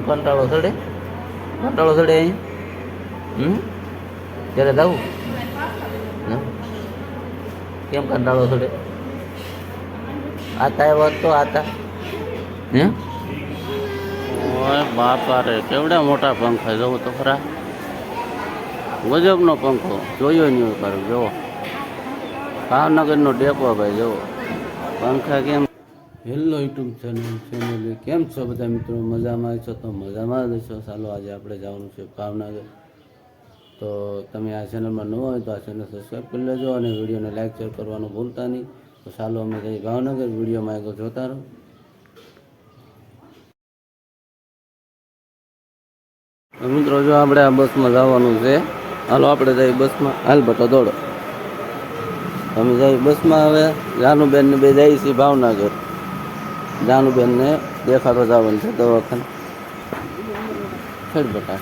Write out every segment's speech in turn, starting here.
કંટાળો ચડે? કંટાળો ચડે અહીં? હમ? ત્યારે જવું કેમ કંટાળો ચડે? આતા એ વાત તો આતા. હે? ઓય, બાપા રે, કેવડા મોટા પંખા જોવો તો ખરા. ગજબનો પંખો. જોયો નહીં ખરો જોવો. ભાવનગરનો ડેપો ભાઈ, જોવો. પંખા કેમ હેલો યુટ્યુબ ચેનલ ચેનલ કેમ છો બધા મિત્રો? મજામાં છો તો મજામાં જ છો ચાલો આજે આપણે જવાનું છે ભાવનગર. તો તમે આ ચેનલમાં ન હોય તો આ ચેનલ સબસ્ક્રાઈબ કરી લેજો અને વિડીયોને લાઈક, શેર કરવાનું ભૂલતા નહીં. તો ચાલો અમે જઈએ ભાવનગર. વિડીયોમાં આગળ જોતા રહો. મિત્રો, જો આપણે આ બસમાં જવાનું છે, હાલો આપણે જઈએ બસમાં. હાલ બટો દોડો. અમે જઈ બસમાં હવે. જાનુબેન ને બે જઈએ છીએ ભાવનગર. જાનુબેન ને દેખાતો જવાનું છે દવાખાને છેડ બટા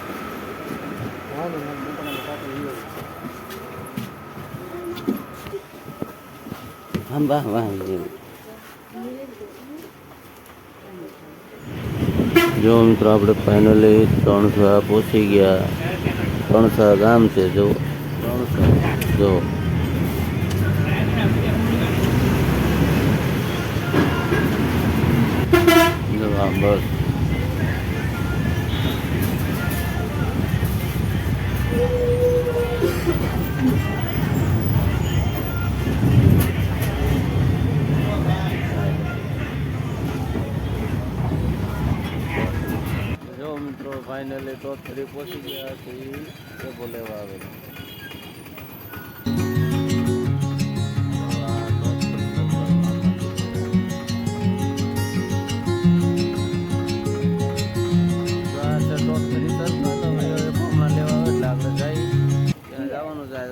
હા વાહ વાહ જો મિત્રો આપણે ફાઇનલી ત્રણસો પહોંચી ગયા ત્રણસો ગામ છે જો ત્રણસો જો જો આ બસ જો મિત્રો ફાઇનલી તો ફરી પહોંચી ગયા છે એ બોલેવા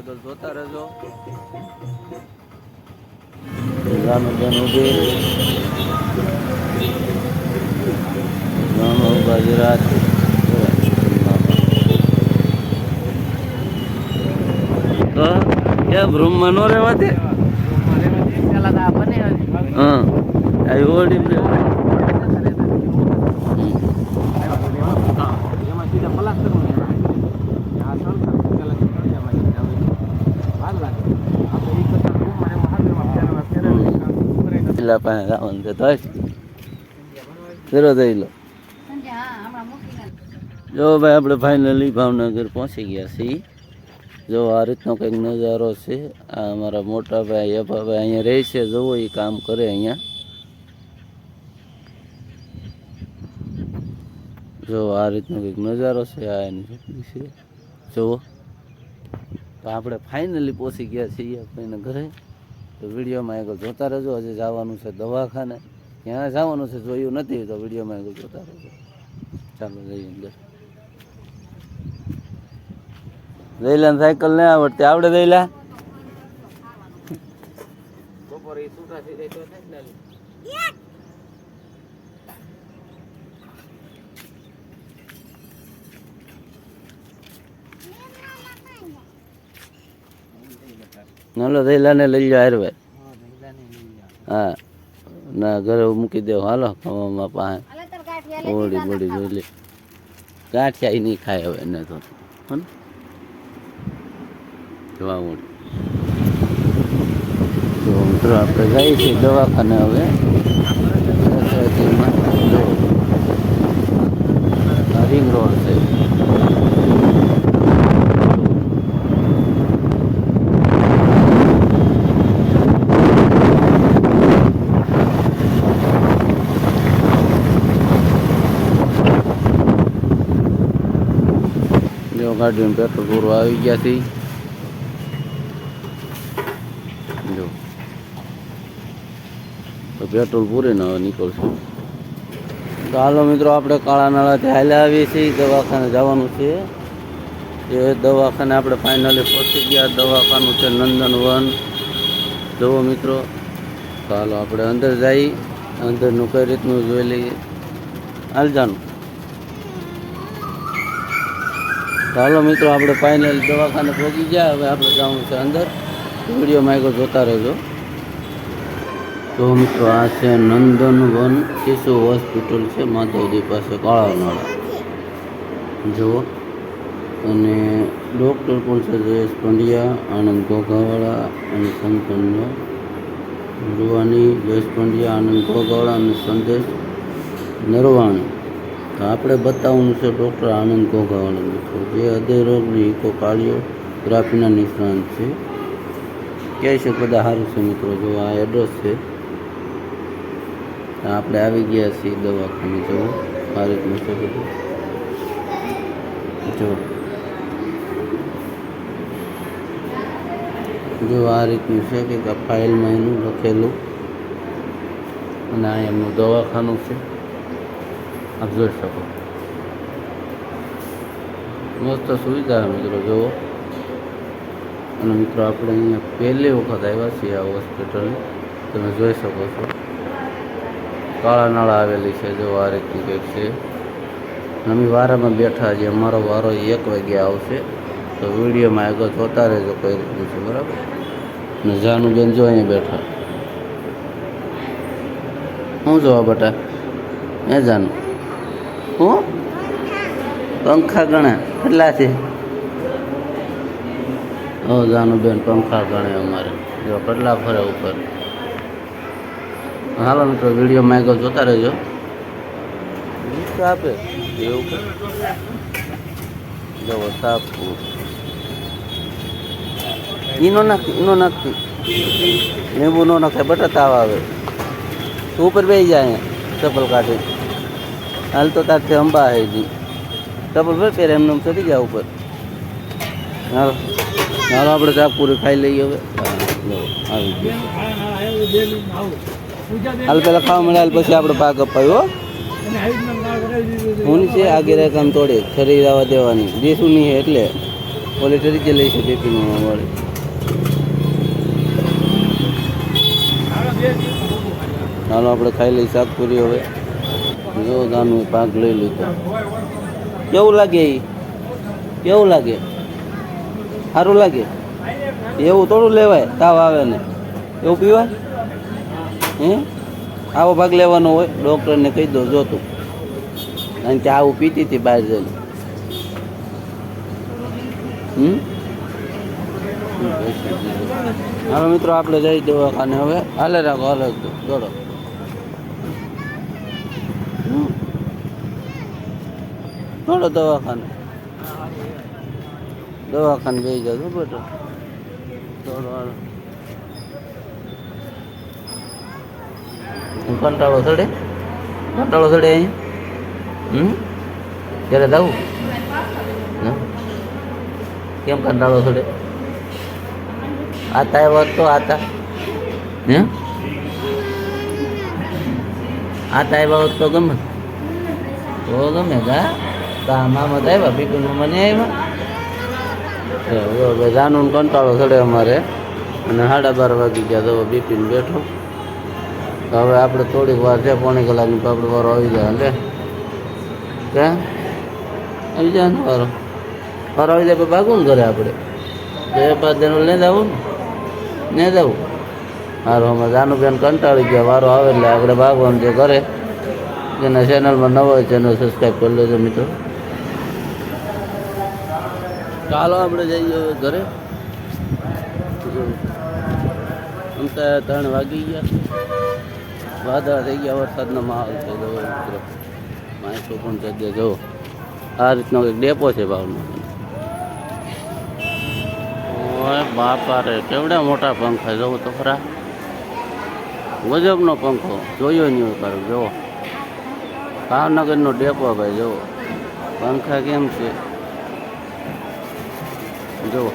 આવે જોતા રહેજો. ગુજરાત તો ક્યાં ભ્રમમાં નો રહેવા દે? હા. આવી ઓડી રે પેલા પાસે જવાનું છે તો જરો જઈ લો. જો ભાઈ આપણે ફાઇનલી ભાવનગર પહોંચી ગયા છીએ. જો આ રીતનો કંઈક નજારો છે આ અમારા મોટા ભાઈ અભાભાઈ અહીંયા રહે છે જોવો એ કામ કરે અહીંયા. જો આ રીતનો કંઈક નજારો છે આ એની ઝૂંપડી છે. જુઓ તો આપણે ફાઇનલી પહોંચી ગયા છીએ આપણને ઘરે. તો વિડીયોમાં આગળ જોતા રહેજો. હજી જવાનું છે દવાખાને. ત્યાં જવાનું છે જોયું નથી તો વિડીયોમાં આગળ જોતા રહેજો. ચાલો, જઈએ અંદર. દઈલા સાયકલ નહીં આવડતી. આવડે દઈલા હાલો દહીલાને લઈ જાઓ હારવે. હા ના ઘરે મૂકી દેવો. હાલો ખવામાં પાસે ઓળી બોળી જોઈ લે. ગાંઠિયા નહીં ખાય હવે એને તો. જોવા ઓળી તો મિત્રો આપણે જઈએ છીએ દવાખાને હવે. રિંગ રોડ છે. ગાડીનું પેટ્રોલ પૂરું આવી ગયા છે જો પેટ્રોલ પૂરે ને નીકળશું. હાલો મિત્રો, આપણે કાળા નાળાથી હાલ્યા આવીએ છીએ. દવાખાને જવાનું છે. એ દવાખાને આપણે ફાઇનલી પહોંચી ગયા. દવાખાનું છે નંદનવન જુઓ મિત્રો. હાલો, આપણે અંદર જઈ, અંદરનું કઈ રીતનું જોઈ લઈએ. હાલ જાનું ચાલો મિત્રો, આપણે ફાઇનલ દવાખાને પહોંચી ગયા. હવે આપણે જવાનું છે અંદર. વિડીયોમાં આગળ જોતા રહેજો. તો મિત્રો, આ છે નંદનવન શિશુ હોસ્પિટલ છે, માધવજી પાસે કાળાનાળા જુઓ. અને ડૉક્ટર પણ છે, જયેશ પંડ્યા, આનંદ ઘોઘાવાળા અને સંતનનો રૂવાની જયેશ પંડ્યા, આનંદ ઘોઘાવાળા અને સંદેશ નરવાણી. આપણે બતાવવાનું છે ડૉક્ટર આનંદ ઘોઘાવાળા મિત્રો, જે હૃદય રોગની ઇકોકાર્ડિયોગ્રાફીના નિષ્ણાંત છે. કહે છે બધા સારું છે મિત્રો, જો આ એડ્રેસ છે આપણે આવી ગયા છીએ દવાખાને. જવું આ રીતનું બધું. જો. જો આ રીતનું છે કે ફાઇલમાં એનું લખેલું. અને આ એમનું દવાખાનું છે. આપ જોઈ શકો. મસ્ત સુવિધા મિત્રો, જુઓ. અને મિત્રો, આપણે અહીંયા પહેલી વખત આવ્યા છીએ આ હોસ્પિટલ તમે જોઈ શકો છો. કાળા નાળા આવેલી છે જો આ રીતની કંઈક છે. અમે વારામાં બેઠા છીએ, અમારો વારો એક વાગે આવશે. તો વિડીયોમાં આગળ જોતા રહેજો કઈ રીતનું છે, બરાબર? ને જાનુબેન જો અહીંયા બેઠા. શું જોવા બટા? એ જાનું. હું પંખા ગણા કેટલા છે? ઓ જાનુબેન પંખા ગણે અમારે. જો કેટલા ફરે ઉપર. હાલો મિત્રો વિડીયોમાં આગળ જોતા રહેજો. ગીત આપે. એવું કે જો સાપ ઈનો નાખી, ઈનો નાખતી લીંબુ નો નાખે બટા તાવ આવે. તું ઉપર બેસી જાય ચપ્પલ કાઢી હાલ તો તારથી અંબા જી. ચપ્પલ ભાઈ પહેરે એમને એમ ચડી ગયા ઉપર. હાલો. હાલો, આપણે ચા પૂરી ખાઈ લઈએ હવે. આવી ગયું. હાલ પેલા ખાવા મળે હાલ પછી આપણે પાક અપાયો, હું. છે આ રહે કામ તોડે શરીર આવવા દેવાની. દેશું નહીં એટલે. ઓલી તરીકે લઈ શકે બેપીનું વળે. હાલો, આપણે ખાઈ લઈ શાક પૂરી હવે. જો દાનું પાક લઈ લીધો. કેવું લાગે એ કેવું લાગે? સારું લાગે? એવું થોડું લેવાય, તાવ આવે ને. એવું પીવાય? હે? આવો ભાગ લેવાનો હોય, ડૉક્ટરને કહી દો જોતું કારણ કે આવું પીતી હતી બહાર જઈને હમ? હવે મિત્રો, આપણે જઈ દવાખાને હવે. હાલે રાખો, હાલે દોડો. દોડો દવાખાને. દવાખાને જઈ જાઓ બેટા હાલો. કંટાળો ચડે? કંટાળો ચડે અહીંયા? હમ? ક્યારે જવું? કેમ કંટાળો ચડે? આતા એ વાત તો આતા. હે આતા આવ્યા હોત તો ગમે. તો ગમે તા મામા તો આવ્યા પીપીન મને આવ્યા. જાનું કંટાળો ચડે અમારે. અને સાડા બાર વાગી ગયા તો બીપીન બેઠો. હવે આપણે થોડીક વાર છે, પોણી કલાકની આપણે વારો આવી જાય. લે. કે આવી જાય ને વારો. વારો આવી જાય ભાગવું ને ઘરે આપણે. તો એ પાછ એનું લઈ જવું ને. ને જવું. મારો અમે જાનુબેન કંટાળી ગયા. વારો આવે એટલે આપણે ભાગવાનું છે ઘરે. એના ચેનલમાં નવો ચેનલ સબસ્ક્રાઈબ કરી લેજો મિત્રો. ચાલો આપણે જઈએ ઘરે. આમ ત્રણ વાગી ગયા. વાદળા થઈ ગયા, વરસાદનો માહોલ છે, જવો મિત્રો. માણસો પણ જગ્યાએ જવો. આ રીતનો એક ડેપો છે ભાવનો ઓય બાપા રે, કેવડા મોટા પંખા, જવું તો ખરા. ગજબનો પંખો, જોયો નહીં પાછો જુઓ ભાવનગરનો ડેપો ભાઈ જુઓ પંખા કેમ છે? જુઓ